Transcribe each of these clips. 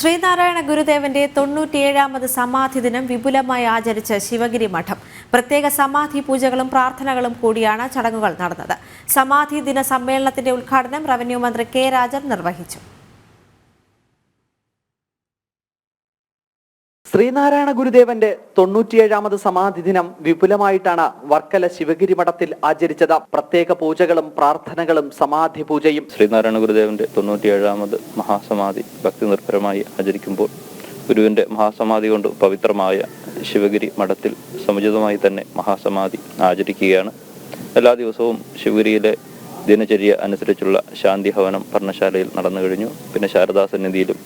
ശ്രീനാരായണ ഗുരുദേവന്റെ തൊണ്ണൂറ്റിയേഴാമത് സമാധി ദിനം വിപുലമായി ആചരിച്ച ശിവഗിരി മഠം. പ്രത്യേക സമാധി പൂജകളും പ്രാർത്ഥനകളും കൂടിയാണ് ചടങ്ങുകൾ നടന്നത്. സമാധി ദിന സമ്മേളനത്തിന്റെ ഉദ്ഘാടനം റവന്യൂ മന്ത്രി കെ രാജൻ നിർവഹിച്ചു. ശ്രീനാരായണ ഗുരുദേവന്റെ തൊണ്ണൂറ്റിയേഴാമത് സമാധി ദിനം വിപുലമായിട്ടാണ് വർക്കല ശിവഗിരി മഠത്തിൽ ആചരിച്ചത്. പ്രത്യേക പൂജകളും പ്രാർത്ഥനകളും സമാധി പൂജയും. ശ്രീനാരായണ ഗുരുദേവന്റെ തൊണ്ണൂറ്റിയേഴാമത് മഹാസമാധി ഭക്തി നിർഭരമായി ആചരിക്കുമ്പോൾ ഗുരുവിന്റെ മഹാസമാധി കൊണ്ട് പവിത്രമായ ശിവഗിരി മഠത്തിൽ സമുചിതമായി തന്നെ മഹാസമാധി ആചരിക്കുകയാണ്. എല്ലാ ദിവസവും ശിവഗിരിയിലെ ദിനചര്യ അനുസരിച്ചുള്ള ശാന്തി ഹവനം പർണശാലയിൽ നടന്നു കഴിഞ്ഞു. പിന്നെ ശാരദാ സന്നിധിയിലും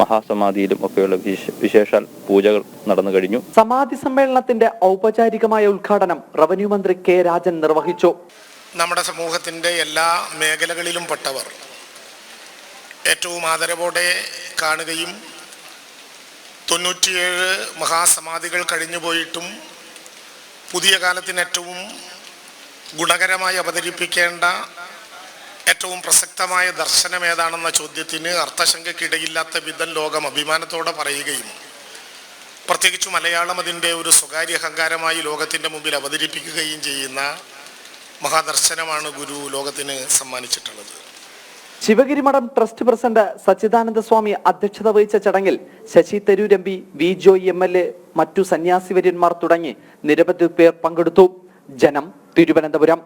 മഹാസമാധിയിലും ഒക്കെയുള്ള വിശേഷ വിശേഷാൽ പൂജകൾ നടന്നു കഴിഞ്ഞു. സമാധി സമ്മേളനത്തിന്റെ ഔപചാരികമായ ഉദ്ഘാടനം റവന്യൂ മന്ത്രി കെ രാജൻ നിർവഹിച്ചു. നമ്മുടെ സമൂഹത്തിന്റെ എല്ലാ മേഖലകളിലും പെട്ടവർ ഏറ്റവും ആദരവോടെ കാണുകയും തൊണ്ണൂറ്റിയേഴ് മഹാസമാധികൾ കഴിഞ്ഞുപോയിട്ടും പുതിയ കാലത്തിന് ഏറ്റവും ഗുണകരമായി അവതരിപ്പിക്കേണ്ട ഏറ്റവും പ്രസക്തമായ ദർശനം ഏതാണെന്ന ചോദ്യത്തിന് അർത്ഥശങ്കയ്ക്കിടയില്ലാത്ത വിധം ലോകം അഭിമാനത്തോടെ പറയുകയും പ്രത്യേകിച്ച് മലയാളം അതിന്റെ ഒരു സ്വകാര്യ അഹങ്കാരമായി ലോകത്തിന്റെ മുമ്പിൽ അവതരിപ്പിക്കുകയും ചെയ്യുന്ന മഹാദർശനമാണ് ഗുരു ലോകത്തിന് സമ്മാനിച്ചിട്ടുള്ളത്. ശിവഗിരി മഠം ട്രസ്റ്റ് പ്രസിഡന്റ് സച്ചിദാനന്ദ സ്വാമി അധ്യക്ഷത വഹിച്ച ചടങ്ങിൽ Shashi തരൂരമ്പി V Joy M L A മറ്റു സന്യാസിവര്യന്മാർ തുടങ്ങി നിരവധി പേർ പങ്കെടുത്തു. ജനം തിരുവനന്തപുരം.